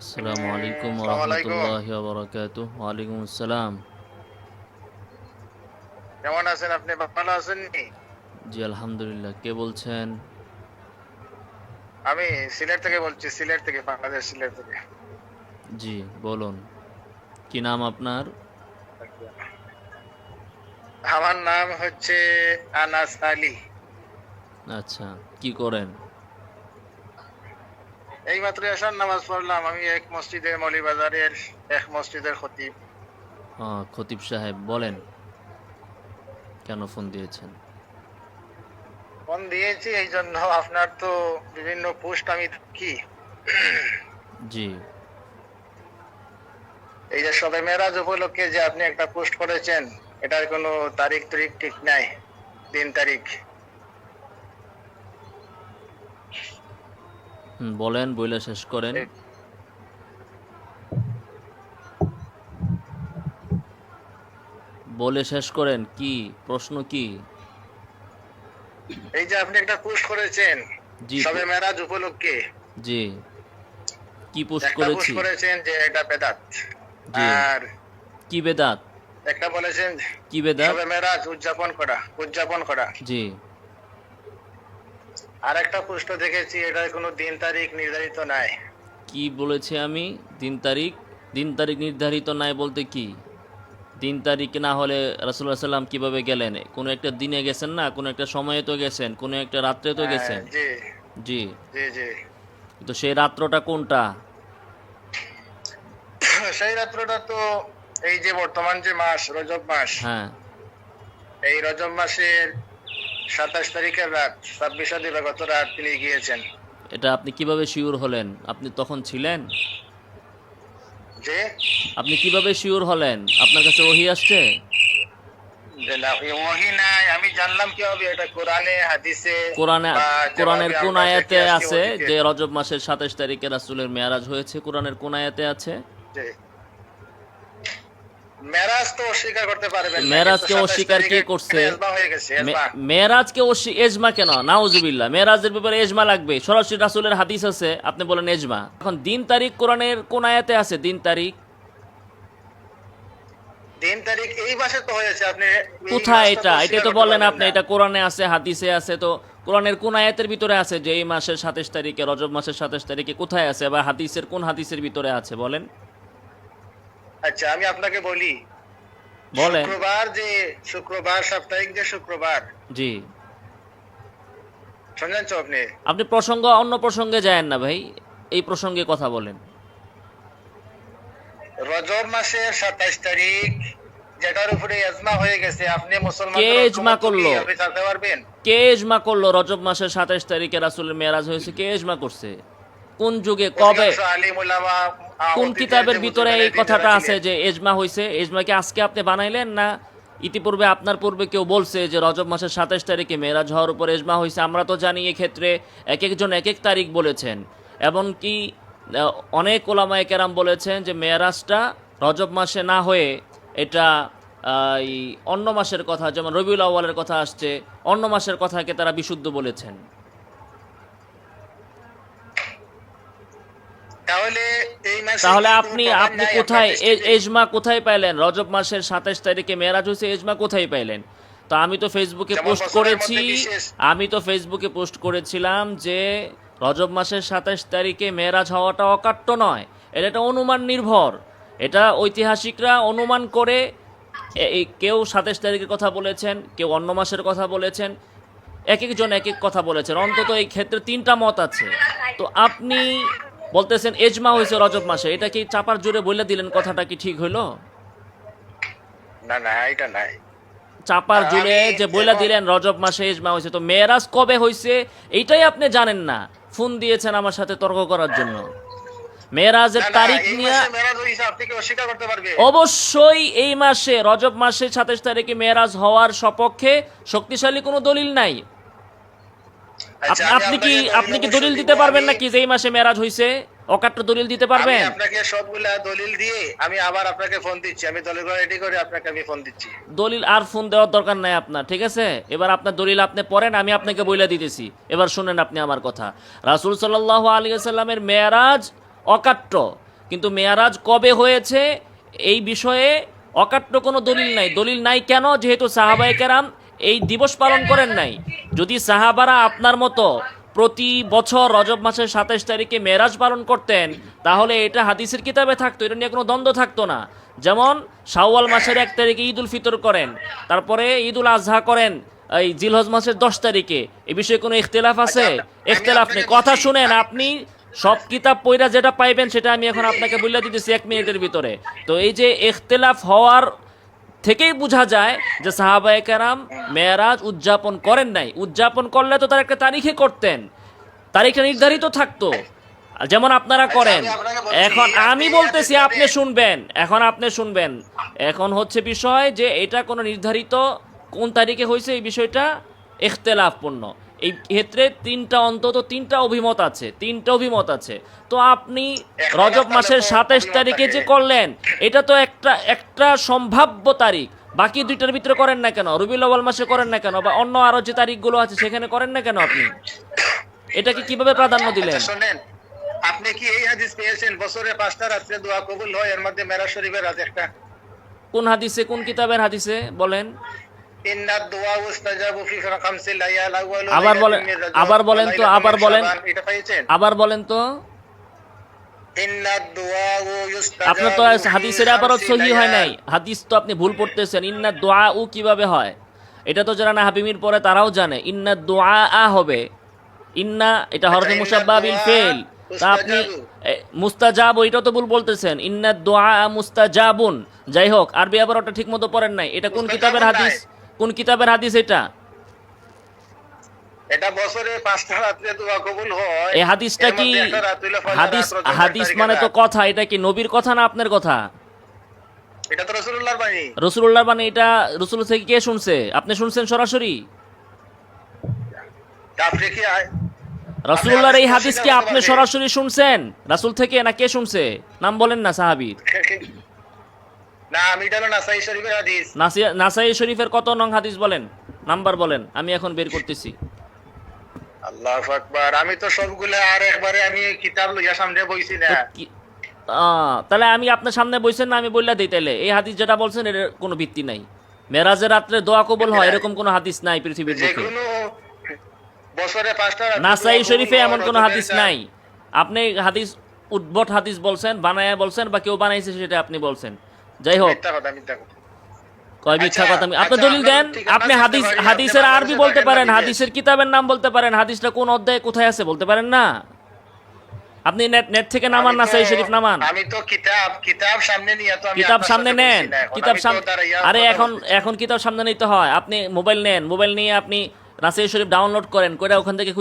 আসসালামু আলাইকুম আসসালামু আলাইকুম। রহমতুল্লাহ বরকাত ওয়ালাইকুম আসসালাম। কেমন আছেন আপনি? ভালো আছেন জি আলহামদুলিল্লাহ। কে বলছেন? আমি সিলেট থেকে বলছি সিলেট থেকে বাংলাদেশ সিলেট থেকে। জি বলুন। কি নাম আপনার? আমার নাম হচ্ছে আনাস আলী। আচ্ছা কি করেন? এই মাত্র এসার নামাজ পড়লাম আমি এক মসজিদে মৌলিবাজারের এক মসজিদের খতিব। খতিব সাহেব বলেন কেন ফোন দিয়েছেন? ফোন দিয়েছি এই জন্য আপনার তো বিভিন্ন পোস্ট আমি কি জি। এই যে সবে মেরাজ উপলক্ষে যে আপনি একটা পোস্ট করেছেন এটার কোনো তারিখ তারিখ ঠিক নাই দিন তারিখ। বলেন বইলে শেষ করেন। বলে শেষ করেন কি? প্রশ্ন কি? এই যে আপনি একটা পোস্ট করেছেন জি। সবে মেরাজ উপলক্ষে। জি। কি পোস্ট একটা পোস্ট করেছি? করেছেন যে এটা বেদাত। আর কি বেদাত? একটা বলেছেন কি বেদাত? সবে মেরাজ উদযাপন করা উদযাপন করা। জি। আর একটা পোস্ট দেখেছি এটার কোনো দিন তারিখ নির্ধারিত নাই। কি বলেছি আমি? দিন তারিখ? দিন তারিখ নির্ধারিত নাই বলতে কি? দিন তারিখ না হলে রাসুল্লাহ সাল্লাম কীভাবে গেলেন? কোনো একটা দিনে গেছেন না? কোনো একটা সময়ে তো গেছেন? কোনো একটা রাত্রে তো গেছেন? হ্যাঁ, জি। জি। জি জি। তো সেই রাত্রটা কোনটা? সেই রাত্রটা তো এই যে বর্তমান যে মাস রজব মাস। হ্যাঁ। এই রজব মাসের সাতাশ তারিখের রাত ছাব্বিশে দিবাগত রাত তিনি গিয়েছেন। এটা আপনি কীভাবে শিওর হলেন? আপনি তখন ছিলেন? যে? আপনি কীভাবে শিওর হলেন? আপনার কাছে ওহি আসছে? আমি জানলাম কীভাবে এটা কোরআনে হাদিসে কোরআনে কোরআনের কোন আয়াতে আছে যে রজব মাসের সাতাশ তারিখে রাসুলের মেয়ারাজ হয়েছে? কোরআনের কোন আয়াতে আছে। মেরাজ তো অস্বীকার করতে পারবেন মেরাজকে অস্বীকার কে করছে? এজমা এজমা। মে- মেয়েরাজকে অস্বী- এজমা কেন? নাউজুবিল্লাহ মেয়েরাজের ব্যাপারে এজমা লাগবে। সরাসরি রাসুলের হাদিস আছে আপনি বলেন এজমা। এখন দিন তারিখ কোরআনের কোন আয়াতে আছে? দিন তারিখ? দিন তারিখ এই মাসে তো হয়েছে আপনি কোথায় মাসটা এটা? তো করতে আপনি এটা কোরআনে আছে হাদিসে আছে তো কোরআনের কোন আয়াতের ভিতরে আছে যে এই মাসের সাতাশ তারিখে রজব মাসের সাতাশ তারিখে কোথায় আছে? বা হাদিসের কোন হাদিসের ভিতরে আছে বলেন। আচ্ছা আমি আপনাকে বলি। বলেন। শুক্রবার যে শুক্রবার সাপ্তাহিক যে শুক্রবার। জি। শুনলেন তো আপনি? আপনি প্রসঙ্গ অন্য প্রসঙ্গে যায়েন না ভাই এই প্রসঙ্গে কথা বলেন। রজব মাসের সাতাইশ তারিখ যেটার উপরে এজমা হয়ে গেছে আপনি মুসলমান কে এজমা করল? আপনি জানতে পারবেন? কে এজমা করল? রজব মাসের সাতাশ তারিখে রাসুলের মেয়ারাজ হয়েছে কে এজমা করছে? কোন যুগে কবে? আলিম উলামা, কোন কিতাবের ভিতরে এই কথাটা আছে যে এজমা হয়েছে এজমাকে আজকে আপনি বানাইলেন না? ইতিপূর্বে আপনার পূর্বে কেউ বলছে যে রজব মাসের সাতাশ তারিখে মেয়েরাজ হওয়ার উপর এজমা হয়েছে আমরা তো জানি এক্ষেত্রে এক একজন এক এক তারিখ বলেছেন। এমনকি অনেক ওলামায় কেরাম বলেছেন যে মেয়েরাজটা রজব মাসে না হয়ে এটা এই অন্য মাসের কথা যেমন রবিউল আউ্বালের কথা আসছে অন্য মাসের কথাকে তারা বিশুদ্ধ বলেছেন। তাহলে এই মাসে তাহলে আপনি আপনি কোথায় এজমা কোথায় পাইলেন? রজব মাসের সাতাশ তারিখে মেয়েরাজ হয়েছে এজমা কোথায় পাইলেন? তো আমি তো ফেসবুকে পোস্ট করেছি আমি তো ফেসবুকে পোস্ট করেছিলাম যে রজব মাসের সাতাশ তারিখে মেয়েরাজ হওয়াটা অকাট্য নয়। এটা একটা অনুমান নির্ভর। এটা ঐতিহাসিকরা অনুমান করে কেউ সাতাশ তারিখের কথা বলেছেন কেউ অন্য মাসের কথা বলেছেন এক একজন এক এক কথা বলেছেন। অন্তত এই ক্ষেত্রে তিনটা মত আছে। তো আপনি বলতেছেন এজমা হয়েছে রজব মাসে এটা কি চাপার জোরে বলে দিলেন কথাটা কি ঠিক হইল? না না এটা নাই। চাপার জুড়ে যে বইলা যেমন- দিলেন রজব মাসে ইজমা হয়েছে তো মেয়েরাজ কবে হয়েছে এইটাই আপনি জানেন না। ফোন দিয়েছেন আমার সাথে তর্ক করার জন্য। মেয়েরাজের তারিখ নিয়ে অবশ্যই এই মাসে রজব মাসে সাতাশ তারিখে মেয়েরাজ হওয়ার সপক্ষে শক্তিশালী কোনো দলিল নাই। আপনি কি আপনি কি দলিল দিতে পারবেন নাকি যে এই মাসে মেরাজ হয়েছে অকাট্য দলিল দিতে আমি পারবেন? আপনাকে সবগুলা দলিল দিয়ে আমি আবার আপনাকে ফোন দিচ্ছি। আমি দলিলগুলো রেডি করে আপনাকে আমি ফোন দিচ্ছি। দলিল আর ফোন দেওয়ার দরকার নাই আপনার ঠিক আছে? এবার আপনার দলিল আপনি পড়েন আমি আপনাকে বইলা দিতেছি। এবার শুনেন আপনি আমার কথা। রাসূল সাল্লাহ আলী সাল্লামের মেয়ারাজ অকাট্য। কিন্তু মেয়ারাজ কবে হয়েছে? এই বিষয়ে অকাট্য কোনো দলিল নাই। দলিল নাই কেন? যেহেতু সাহাবায়ে কেরাম এই দিবস পালন করেন নাই। যদি সাহাবারা আপনার মতো প্রতি বছর রজব মাসের সাতাইশ তারিখে মেরাজ পালন করতেন তাহলে এটা হাদিসের কিতাবে থাকতো এটা নিয়ে কোনো দ্বন্দ্ব থাকতো না। যেমন শাওয়াল মাসের এক তারিখে ঈদ উল ফিতর করেন তারপরে ঈদ উল আজহা করেন এই জিলহজ মাসের দশ তারিখে। এ বিষয়ে কোনো ইখতলাফ আছে? আচ্ছা, ইখতলাফ নেই। কথা শুনেন আপনি সব কিতাব পইরা যেটা পাইবেন সেটা আমি এখন আপনাকে বলে দিতেছি এক মিনিটের ভিতরে। তো এই যে ইখতলাফ হওয়ার থেকেই বোঝা যায় যে সাহাবায়ে কেরাম মেয়ারাজ উদযাপন করেন নাই। উদযাপন করলে তো তার একটা তারিখে করতেন। তারিখটা নির্ধারিত থাকতো। যেমন আপনারা করেন, এখন আমি বলতেছি, আপনি- শুনবেন, এখন আপনি শুনবেন। এখন হচ্ছে বিষয় যে এটা কোনো নির্ধারিত কোন তারিখে হয়েছে এই বিষয়টা ইখতলাফপূর্ণ। এই ক্ষেত্রে তিনটা অন্তত তিনটা অভিমত আছে তিনটা অভিমত আছে। তো আপনি রজব মাসের তো সাতাইশ তারিখে যে করলেন এটা তো একটা একটা সম্ভাব্য তারিখ। বাকি দুইটার ভিতরে করেন না কেন? রবিউল আউয়াল মাসে করেন না কেন? বা অন্য আরও যে তারিখগুলো আছে সেখানে করেন না কেন আপনি? এটাকে কীভাবে প্রাধান্য দিলেন? আচ্ছা, শোনেন আপনি কি এই হাদিস পেয়েছেন? বছরে পাঁচটা রাত্রে দোয়া কবুল হয়? এর মধ্যে মেরা শরীফের আছে একটা। কোন হাদিসে কোন কিতাবের হাদিসে বলেন? আবার বলেন- আবার বলেন তো, আবার বলেন। এটা আবার বলেন তো। আপনার তো হাদিসের আবারও সহি হয় নাই। হাদিস তো আপনি ভুল পড়তেছেন। ইন্না দোয়া উ কীভাবে হয়? এটা তো যারা না হাবিমির পরে তারাও জানে। ইন্না দোয়া আ হবে। ইন্না এটা হরফে ইন্না মুসাব্বা বিল ফেল তা আপনি মুস্তাজাবু। এ, মুস্তাজাব ওইটা তো ভুল বলতেছেন। ইন্না দোয়া মুস্তাজাবুন। যাই হোক আরবি আবার ওটা ঠিক মতো পড়েন নাই। এটা কোন কিতাবের হাদিস? কোন কিতাবের হাদিস এটা? এটা বছরে পাঁচটা রাত্রে দোয়া কবুল হয়। এই হাদিসটা কি হাদিস হাদিস মানে তো কথা এটা কি নবীর কথা না আপনার কথা? এটা তো রাসূলুল্লাহর বাণী। রসুল্লাহ মানে এটা রসুল থেকে কে শুনছে? আপনি শুনছেন সরাসরি? আয়- এই হাদিস হাদিস কি আপনি সরাসরি শুনছেন? রাসুল থেকে না কে শুনছে? নাম বলেন না সাহাবির। না আমি এটা নাসাই শরীফের হাদিস। নাসাই শরীফের কত নং হাদিস বলেন? নাম্বার বলেন আমি এখন বের করতেছি। আল্লাহ আকবার আমি তো সবগুলো আর একবারে আমি কিতাব লইয়া সামনে বইছি না। তাহলে আমি আপনার সামনে বইছেন না আমি বললা দিই তাহলে এই হাদিস যেটা বলছেন এর কোনো ভিত্তি নাই। মেরাজের রাত্রে দোয়া কবুল হয় এরকম কোনো হাদিস নাই পৃথিবীর বুকে বছরে পাঁচটা নাসাই শরীফে এমন কোনো হাদিস নাই। আপনি হাদিস উদ্ভট হাদিস বলছেন বানায়া বলছেন বা কেউ বানাইছে সেটা আপনি বলছেন। যাই হোক। কয় মিথ্যা আচ্ছা, কথা আপনি আচ্ছা, দলিল দেন আপনি হাদিস হাদিসের আরবি বলতে পারেন হাদিসের কিতাবের নাম বলতে পারেন হাদিসটা কোন অধ্যায়ে কোথায় আছে বলতে পারেন না? আপনি নেট নেট থেকে নামান না তো- শরীফ নামান? আমি তো কিতাব কিতাব সামনে নিয়ে তো আমি কিতাব সামনে নেন। কিতাব সামনে আরে এখন এখন কিতাব সামনে নিতে হয়। আপনি মোবাইল নেন মোবাইল নিয়ে আপনি রাসেল শরীফ ডাউনলোড করেন করে ওখান থেকে